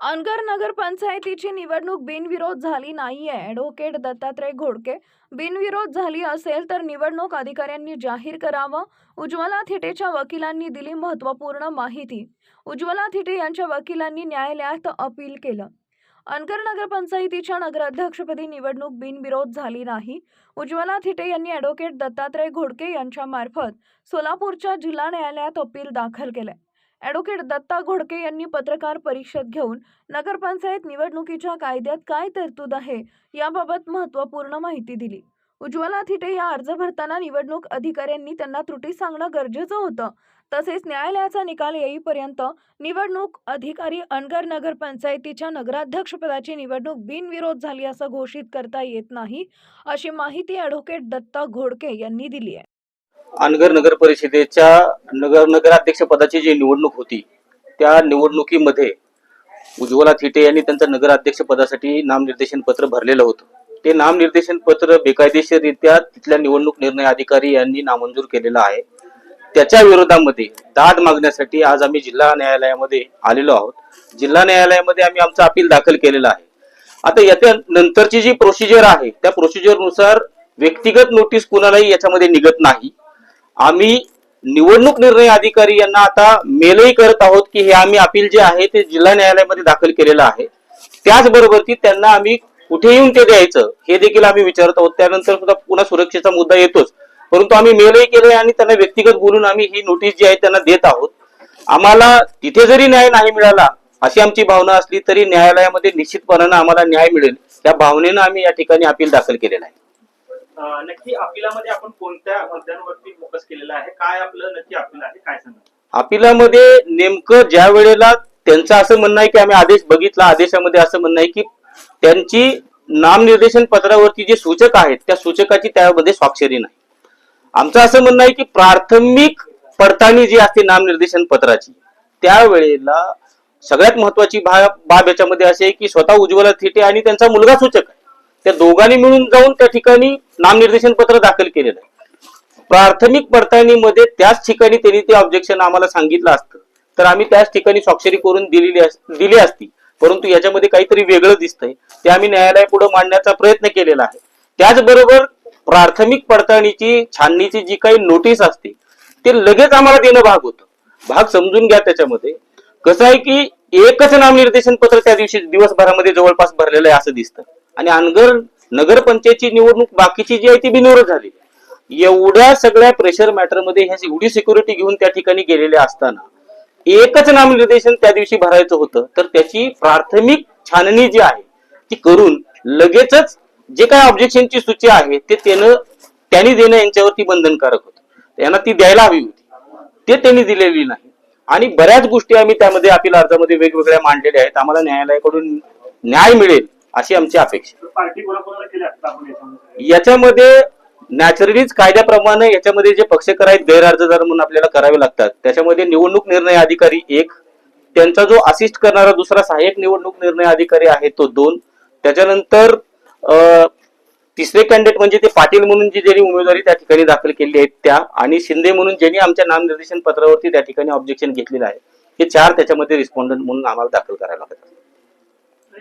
अनगर नगरपंचायतीची निवडणूक बिनविरोध झाली नाहीये. ॲडव्होकेट दत्तात्रय घोडके बिनविरोध झाली असेल तर निवडणूक अधिकाऱ्यांनी जाहीर करावं. उज्ज्वला थिटेच्या वकिलांनी दिली महत्त्वपूर्ण माहिती. उज्ज्वला थिटे यांच्या वकिलांनी न्यायालयात अपील केलं. अनगर नगरपंचायतीच्या नगराध्यक्षपदी निवडणूक बिनविरोध झाली नाही. उज्ज्वला थिटे यांनी ॲडव्होकेट दत्तात्रय घोडके यांच्यामार्फत सोलापूरच्या जिल्हा न्यायालयात अपील दाखल केलंय. ॲडव्होकेट दत्ता घोडके यांनी पत्रकार परिषद घेऊन नगरपंचायत निवडणुकीच्या कायद्यात काय तरतूद आहे याबाबत महत्त्वपूर्ण माहिती दिली. उज्ज्वला थिटे या अर्ज भरताना निवडणूक अधिकाऱ्यांनी त्यांना त्रुटी सांगणं गरजेचं होतं. तसेच न्यायालयाचा निकाल येईपर्यंत निवडणूक अधिकारी अनगर नगरपंचायतीच्या नगराध्यक्षपदाची निवडणूक बिनविरोध झाली असं घोषित करता येत नाही अशी माहिती ॲडव्होकेट दत्ता घोडके यांनी दिली आहे. अनगर नगर परिषदेच्या नगर नगराध्यक्ष पदाची जी निवडणूक होती त्या निवडणुकीमध्ये उज्ज्वला थिटे यांनी त्यांचं नगराध्यक्ष पदासाठी नामनिर्देशन पत्र भरलेलं होतं. ते नामनिर्देशन पत्र बेकायदेशीररित्या तिथल्या निवडणूक निर्णय अधिकारी यांनी नामंजूर केलेलं आहे. त्याच्या विरोधामध्ये दाद मागण्यासाठी आज आम्ही जिल्हा न्यायालयामध्ये आलेलो आहोत. जिल्हा न्यायालयामध्ये आम्ही आमचं अपील दाखल केलेलं आहे. आता याच्या नंतरची जी प्रोसिजर आहे त्या प्रोसिजरनुसार व्यक्तिगत नोटीस कुणालाही याच्यामध्ये निघत नाही. आम्ही निवडणूक निर्णय अधिकारी यांना आता मेलही करत आहोत की हे आम्ही अपील जे आहे ते जिल्हा न्यायालयामध्ये दाखल केलेलं आहे. त्याचबरोबर ती त्यांना आम्ही कुठे येऊन ते द्यायचं हे देखील आम्ही विचारत आहोत. त्यानंतर सुद्धा पुन्हा सुरक्षेचा मुद्दा येतोच. परंतु आम्ही मेलही केले आणि त्यांना व्यक्तिगत बोलून आम्ही ही नोटीस जी आहे त्यांना देत आहोत. आम्हाला तिथे जरी न्याय नाही मिळाला अशी आमची भावना असली तरी न्यायालयामध्ये निश्चितपणानं आम्हाला न्याय मिळेल. त्या भावनेनं आम्ही या ठिकाणी अपील दाखल केलेला आहे. नक्की अपिलामध्ये आपण कोणत्या मुद्द्यांवरती फोकस केलेला आहे? काय आपलं नक्की अपील आहे? काय सांगा अपिलामध्ये नेमकं ज्या वेळेला त्यांचं असं म्हणणं आहे की आम्ही आदेश बघितला आदेशामध्ये असं म्हणणं आहे की त्यांची नामनिर्देशन पत्रावरती जे सूचक आहेत त्या सूचकाची त्यामध्ये स्वाक्षरी नाही. आमचं असं म्हणणं आहे की प्राथमिक पडताळणी जी असते नामनिर्देशन पत्राची त्यावेळेला सगळ्यात महत्वाची बाब याच्यामध्ये अशी आहे की स्वतः उज्ज्वला थिटे आणि त्यांचा मुलगा सूचक आहे. त्या दोघांनी मिळून जाऊन त्या ठिकाणी नामनिर्देशन पत्र दाखल केलेलं आहे. प्राथमिक पडताळणीमध्ये त्याच ठिकाणी त्यांनी ते ऑब्जेक्शन आम्हाला सांगितलं असतं. तर आम्ही त्याच ठिकाणी स्वाक्षरी करून दिलेली अस- दिली असती. परंतु याच्यामध्ये काहीतरी वेगळं दिसतंय. ते आम्ही न्यायालयापुढे मांडण्याचा प्रयत्न केलेला आहे. त्याचबरोबर प्राथमिक पडताळणीची छाननीची जी काही नोटीस असते ते लगेच आम्हाला देणं भाग होतं. भाग समजून घ्या त्याच्यामध्ये. कसं आहे की एकच नामनिर्देशन पत्र त्या दिवशी दिवसभरामध्ये जवळपास भरलेलं आहे असं दिसतं. आणि अनगर नगरपंचायतची निवडणूक बाकीची जी आहे ती बिनवर झाली. एवढ्या सगळ्या प्रेशर मॅटरमध्ये ह्या एवढी सिक्युरिटी घेऊन त्या ठिकाणी गेलेले असताना एकच नामनिर्देशन त्या दिवशी भरायचं होतं. तर त्याची प्राथमिक छाननी जी आहे ती करून लगेचच जे काही ऑब्जेक्शनची सूची आहे ते त्यानं त्यांनी देणं यांच्यावरती बंधनकारक होतं. त्यांना ती द्यायला हवी होती. ते त्यांनी दिलेली नाही. आणि बऱ्याच गोष्टी आम्ही त्यामध्ये अपील अर्जामध्ये वेगवेगळ्या मांडलेल्या आहेत. आम्हाला न्यायालयाकडून न्याय मिळेल. अशी आमची अपेक्षा याच्यामध्ये? नॅचरलीच कायद्याप्रमाणे याच्यामध्ये जे पक्षकार आहेत गैरअर्जदार म्हणून आपल्याला करावे लागतात. त्याच्यामध्ये निवडणूक निर्णय अधिकारी एक त्यांचा जो असिस्ट करणारा दुसरा सहाय्यक निवडणूक निर्णय अधिकारी आहे तो दोन. त्याच्यानंतर तिसरे कॅन्डिडेट म्हणजे ते पाटील म्हणून जी ज्यांनी उमेदवारी त्या ठिकाणी दाखल केली आहे त्या आणि शिंदे म्हणून ज्यांनी आमच्या नामनिर्देशन पत्रावरती त्या ठिकाणी ऑब्जेक्शन घेतलेलं आहे. हे चार त्याच्यामध्ये रिस्पॉन्डंट म्हणून आम्हाला दाखल करायला लागतात